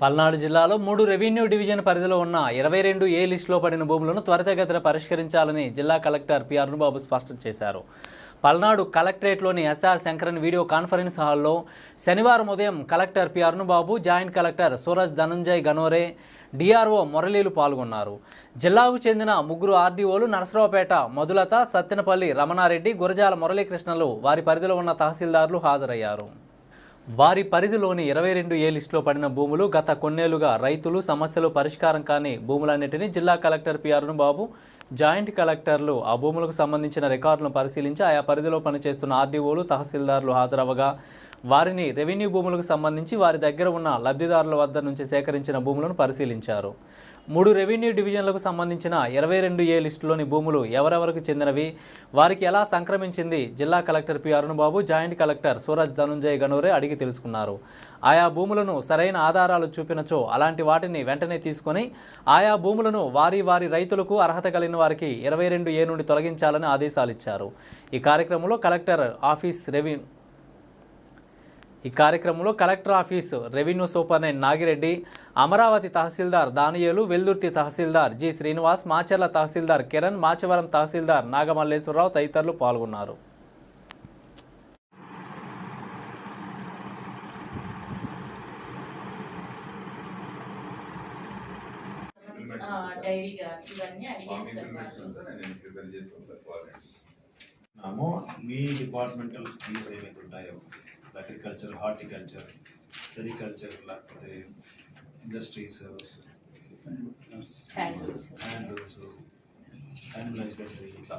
పల్నాడు జిల్లాలో మూడు revenue division పరిధిలో ఉన్న ఇరవై రెండు ఏ లిస్టులో పడిన భూములను త్వరితగతిన పరిష్కరించాలని జిల్లా కలెక్టర్ పి అరుణబాబు స్పష్టం చేశారు. పల్నాడు కలెక్టరేట్లోని ఎస్ఆర్ శంకరన్ వీడియో కాన్ఫరెన్స్ హాల్లో శనివారం ఉదయం collector P Arunbabu joint collector Suraj Dhananjay Ganore DRO మురళీలు పాల్గొన్నారు. జిల్లాకు చెందిన ముగ్గురు ఆర్డీఓలు నరసరావుపేట మధులత సత్తెనపల్లి రమణారెడ్డి గురజాల మురళీకృష్ణలు వారి పరిధిలో ఉన్న తహసీల్దార్లు హాజరయ్యారు. వారి పరిధిలోని ఇరవై రెండు ఏ లిస్టులో పడిన భూములు గత కొన్నేళ్ళుగా రైతులు సమస్యలు పరిష్కారం కాని భూములన్నింటినీ జిల్లా కలెక్టర్ పి అరుణబాబు జాయింట్ కలెక్టర్లు ఆ భూములకు సంబంధించిన రికార్డులను పరిశీలించి ఆయా పరిధిలో పనిచేస్తున్న ఆర్డీఓలు తహసీల్దార్లు హాజరవగా వారిని రెవెన్యూ భూములకు సంబంధించి వారి దగ్గర ఉన్న లబ్ధిదారుల వద్ద నుంచి సేకరించిన భూములను పరిశీలించారు. మూడు రెవెన్యూ డివిజన్లకు సంబంధించిన ఇరవై రెండు ఏ లిస్టులోని భూములు ఎవరెవరికి చెందినవి వారికి ఎలా సంక్రమించింది జిల్లా collector P Arunbabu joint collector Suraj Dhanunjay Ganore అడిగి తెలుసుకున్నారు. ఆయా భూములను సరైన ఆధారాలు చూపినచో అలాంటి వాటిని వెంటనే తీసుకొని ఆయా భూములను వారి వారి రైతులకు అర్హత కలిగిన వారికి ఇరవై రెండు ఏ నుండి తొలగించాలని ఆదేశాలు ఇచ్చారు. ఈ కార్యక్రమంలో కలెక్టర్ ఆఫీస్ రెవెన్యూ ఈ కార్యక్రమంలో collector office revenue superintendent Nagireddy Amaravati tahsildar Daniel Veldurthi tahsildar G Srinivas Macherla tahsildar Kiran Machavaram tahsildar Nagamalleswararao తదితరులు పాల్గొన్నారు. డైరీ కానీ ఇవన్నీ అడిగేసి సార్ వాళ్ళు. నామో మీ డిపార్ట్మెంటల్ స్కీమ్స్ ఏవైతే ఉంటాయో అగ్రికల్చర్ హార్టికల్చర్ సెరికల్చర్ లేకపోతే ఇండస్ట్రీస్. హ్యాండ్లూమ్స్ యానిమల్ హస్బెండరీ ఇట్లా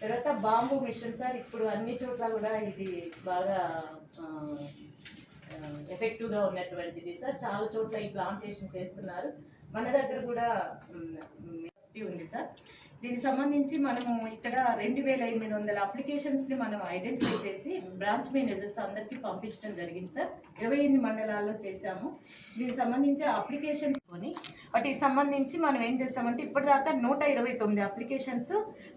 తర్వాత బాంబు మిషన్ సార్ ఇప్పుడు అన్ని చోట్ల కూడా ఇది బాగా ఎఫెక్టివ్గా ఉన్నటువంటిది. సార్ చాలా చోట్ల ఈ ప్లాంటేషన్ చేస్తున్నారు. మన దగ్గర కూడా ఉంది సార్. దీనికి సంబంధించి మనము ఇక్కడ రెండు వేల ఎనిమిది వందల అప్లికేషన్స్ని మనం ఐడెంటిఫై చేసి బ్రాంచ్ మేనేజర్స్ అందరికీ పంపించడం జరిగింది సార్. ఇరవై ఎనిమిది మండలాల్లో చేశాము. దీనికి సంబంధించి అప్లికేషన్స్ కొని వాటికి సంబంధించి మనం ఏం చేస్తామంటే ఇప్పటిదాకా నూట ఇరవై తొమ్మిది అప్లికేషన్స్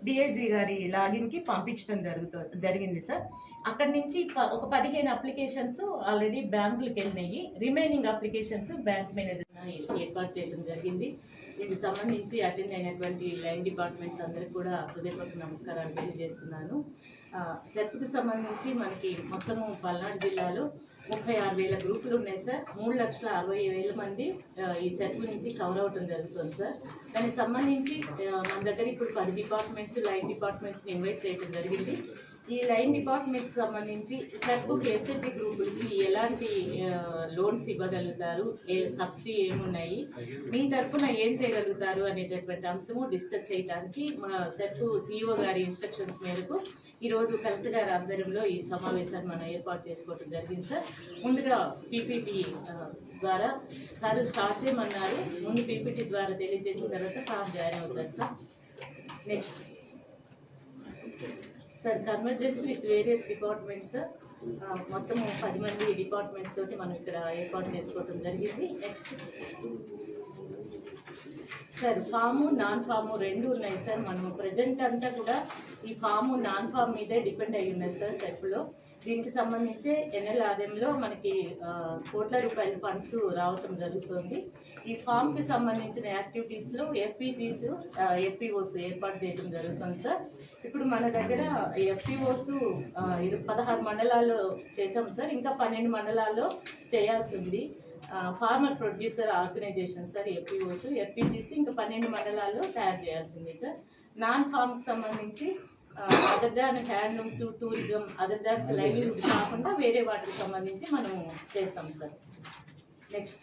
డిఐజీ గారి లాగిన్కి పంపించడం జరుగుతుంది జరిగింది సార్. అక్కడి నుంచి ప- ఒక పదిహేను అప్లికేషన్స్ ఆల్రెడీ బ్యాంకులకు వెళ్ళినాయి. రిమైనింగ్ అప్లికేషన్స్ బ్యాంక్ మేనేజర్ ఏర్పాటు చేయడం జరిగింది. దీనికి సంబంధించి అటెండ్ అయినటువంటి లైన్ డిపార్ట్మెంట్స్ అందరికి కూడా హృదయపూర్వక నమస్కారాలు తెలియజేస్తున్నాను. ఆ, సెట్కు సంబంధించి మనకి మొత్తము పల్నాడు జిల్లాలో ముప్పై ఆరు వేల గ్రూపులు ఉన్నాయి సార్. మూడు లక్షల అరవై వేల మంది ఈ సెట్ నుంచి కవర్ అవటం జరుగుతుంది సార్. దానికి సంబంధించి మన దగ్గర ఇప్పుడు పది డిపార్ట్మెంట్స్ లైన్ డిపార్ట్మెంట్స్ని ఇన్వైట్ చేయడం జరిగింది. ఈ లైన్ డిపార్ట్మెంట్ సంబంధించి సెట్కి ఎస్ఎంపి గ్రూపులకి ఎలాంటి లోన్స్ ఇవ్వగలుగుతారు? ఏ సబ్సిడీ ఏమున్నాయి? మీ తరఫున ఏం చేయగలుగుతారు అనేటటువంటి అంశము డిస్కస్ చేయడానికి మా సెట్ సిఇఓ గారి ఇన్స్ట్రక్షన్స్ మేరకు ఈరోజు కలెక్టర్ గారి ఆధ్వర్యంలో ఈ సమావేశాన్ని మనం ఏర్పాటు చేసుకోవడం జరిగింది సార్. ముందుగా పీపీటీ ద్వారా సార్ స్టార్ట్ చేయమన్నారు. ముందు పీపీటీ ద్వారా తెలియజేసిన తర్వాత సార్ జాయిన్ అవుతారు sir. Next sir convergence with various departments మొత్తం పది మంది డిపార్ట్మెంట్స్ తోటి మనం ఇక్కడ ఏర్పాటు చేసుకోవడం జరిగింది. Next sir farm non farm రెండు ఉన్నాయి సార్. మనం ప్రజెంట్ అంతా కూడా ఈ ఫాము నాన్ ఫామ్ మీదే డిపెండ్ అయి ఉన్నాయి సార్ సెట్లో దీనికి సంబంధించి ఎన్ఎల్ఆర్ఎంలో మనకి కోట్ల రూపాయల ఫండ్స్ రావటం జరుగుతుంది. ఈ ఫామ్కి సంబంధించిన యాక్టివిటీస్లో ఎఫ్పిజీస్ ఎఫ్పిఓస్ ఏర్పాటు చేయడం జరుగుతుంది సార్. ఇప్పుడు మన దగ్గర ఎఫ్పిఓస్ పదహారు మండలాల్లో చేసాం సార్. ఇంకా పన్నెండు మండలాల్లో చేయాల్సి ఉంది. Farmer producer organisation sir FPOs FPGs ఇంకా పన్నెండు మండలాల్లో తయారు చేయాల్సి ఉంది సార్. నాన్ ఫామ్కి సంబంధించి other than handlooms tourism other than livelihood కాకుండా వేరే వాటికి సంబంధించి మనము చేస్తాం సార్ నెక్స్ట్